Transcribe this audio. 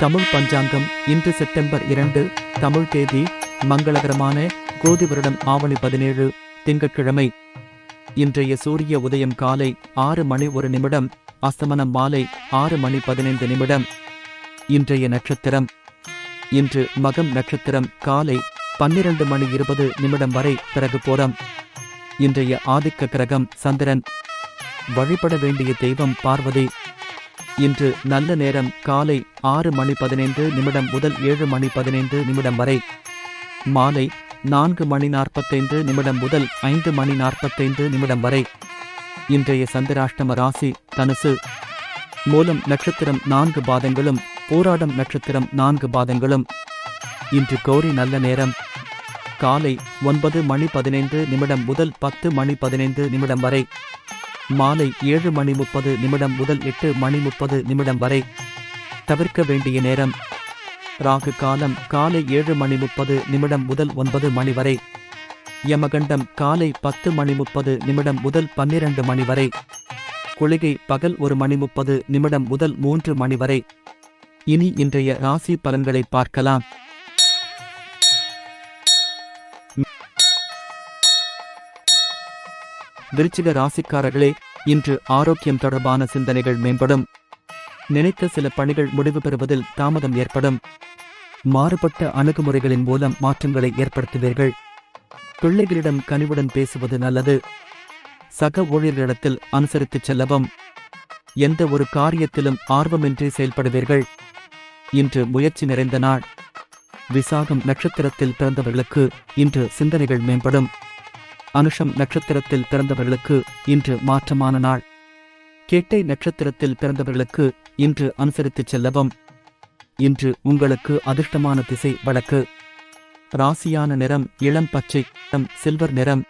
தமிழ் பஞ்சாங்கம் இன்று செப்டம்பர் இரண்டு தமிழ் தேதி மங்களகரமான கோதி வருடம் ஆவணி பதினேழு திங்கட்கிழமை. இன்றைய சூரிய உதயம் காலை ஆறு மணி ஒரு நிமிடம் அஸ்தமனம் மாலை ஆறு மணி பதினைந்து நிமிடம். இன்றைய நட்சத்திரம். இன்று மகம் நட்சத்திரம் காலை பன்னிரண்டு மணி இருபது நிமிடம் வரை பிறகு போரம் இன்றைய ஆதிக்க கிரகம் சந்திரன். வழிபட வேண்டிய தெய்வம் பார்வதி. இன்று நல்ல நேரம் காலை ஆறு மணி பதினைந்து நிமிடம் முதல் ஏழு மணி பதினைந்து நிமிடம் வரை. மாலை நான்கு மணி நாற்பத்தைந்து நிமிடம் முதல் ஐந்து மணி நாற்பத்தைந்து நிமிடம் வரை. இன்றைய சந்திராஷ்டம ராசி தனுசு. மூலம் நட்சத்திரம் நான்கு பாதங்களும் போராடம் நட்சத்திரம் நான்கு பாதங்களும். இன்று கோரி நல்ல நேரம். காலை ஒன்பது மணி பதினைந்து நிமிடம் முதல் பத்து மணி பதினைந்து நிமிடம் வரை. மாலை ஏழு மணி முப்பது நிமிடம் முதல் எட்டு மணி முப்பது நிமிடம் வரை. தவிர்க்க வேண்டிய நேரம். ராகு காலம் காலை ஏழு மணி முப்பது நிமிடம் முதல் ஒன்பது மணி வரை. யமகண்டம் காலை பத்து மணி முப்பது நிமிடம் முதல் பன்னிரண்டு மணி வரை. குளிகை பகல் ஒரு மணி முப்பது நிமிடம் முதல் மூன்று மணி வரை. இனி இன்றைய ராசி பலன்களை பார்க்கலாம். விருச்சிக ராசிக்காரர்களே இன்று ஆரோக்கியம் தொடர்பான சிந்தனைகள் மேம்படும். நினைத்த சில பணிகள் முடிவு பெறுவதில் தாமதம் ஏற்படும். மாறுபட்ட அணுகுமுறைகளின் மூலம் மாற்றங்களை ஏற்படுத்துவீர்கள். பிள்ளைகளிடம் கனிவுடன் பேசுவது நல்லது. சக ஊழியர்களிடத்தில் அனுசரித்துச் செல்லவும். எந்த ஒரு காரியத்திலும் ஆர்வமின்றி செயல்படுவீர்கள். இன்று முயற்சி நிறைந்த நாள். விசாகம் நட்சத்திரத்தில் பிறந்தவர்களுக்கு இன்று சிந்தனைகள் மேம்படும். அனுஷம் நட்சத்திரத்தில் பிறந்தவர்களுக்கு இன்று மாற்றமான நாள். கேட்டை நட்சத்திரத்தில் பிறந்தவர்களுக்கு இன்று அனுசரித்துச் செல்லவும். இன்று உங்களுக்கு அதிர்ஷ்டமான திசை வழக்கு. ராசியான நிறம் இளம் பச்சை நிறம் சில்வர் நிறம்.